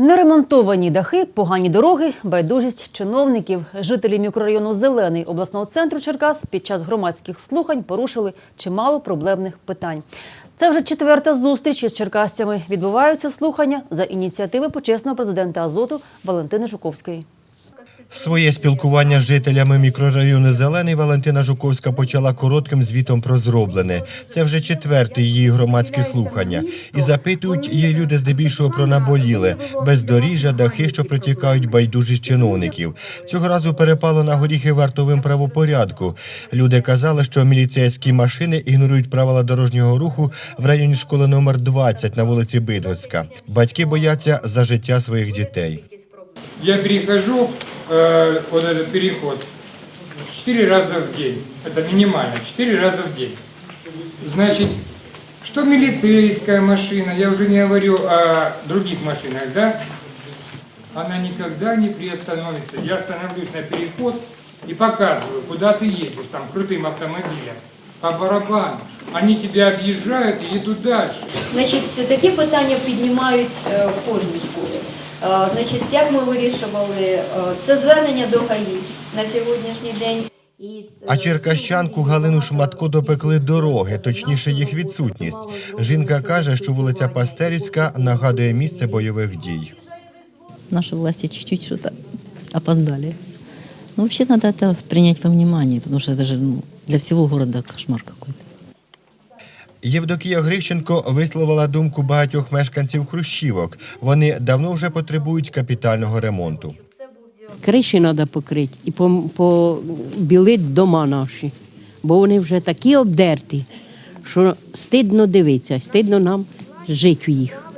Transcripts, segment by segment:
Неремонтовані дахи, погані дороги, байдужість чиновників. Жителі мікрорайону Зелений обласного центру Черкас під час громадських слухань порушили чимало проблемних питань. Це вже четверта зустріч із черкасцями. Відбуваються слухання за ініціативи почесного президента Азоту Валентини Жуковської. Своє спілкування з жителями мікрорайону Зелений Валентина Жуковська почала коротким звітом про зроблене. Це вже четверте її громадське слухання. І запитують її люди здебільшого про наболіле, бездоріжжя, дахи, що протікають байдужість чиновників. Цього разу перепало на горіхи вартовим правопорядку. Люди казали, що міліцейські машини ігнорують правила дорожнього руху в районі школи номер 20 на вулиці Бидгоцька. Батьки бояться за життя своїх дітей. Я перехожу э, вот этот переход четыре раза в день. Это минимально, четыре раза в день. Значит, что милицейская машина, я уже не говорю о других машинах, да? Она никогда не приостановится. Я становлюсь на переход и показываю, куда ты едешь, там, крутым автомобилем. По барабану. Они тебя объезжают и едут дальше. Значить, такі питання піднімають е, в кожній школі. Е, Значить, як ми вирішували, е, це звернення до ГАІ на сьогоднішній день. Е, А черкащанку Галину Шматко допекли дороги, точніше їх відсутність. Жінка каже, що вулиця Пастерівська нагадує місце бойових дій. Наши власти чуть-чуть что-то опоздали. Вообще надо это принять во внимание, потому что это же ну, для всего города кошмар какой-то. Євдокія Грищенко висловила думку багатьох мешканців Хрущівок. Вони давно вже потребують капітального ремонту. Криші треба покрити і по- побілити дома наші, бо вони вже такі обдерті, що стидно дивитися, стидно нам жити в їх.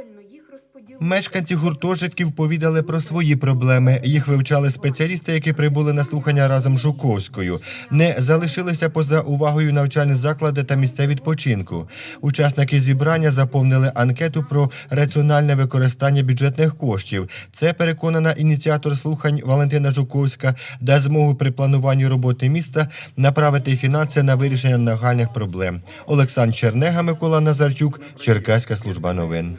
Мешканці гуртожитків повідали про свої проблеми. Їх вивчали спеціалісти, які прибули на слухання разом з Жуковською. Не залишилися поза увагою навчальні заклади та місця відпочинку. Учасники зібрання заповнили анкету про раціональне використання бюджетних коштів. Це переконана ініціатор слухань Валентина Жуковська, дасть змогу при плануванні роботи міста направити фінанси на вирішення нагальних проблем. Олександр Чернега, Микола Назарчук, Черкаська служба новин.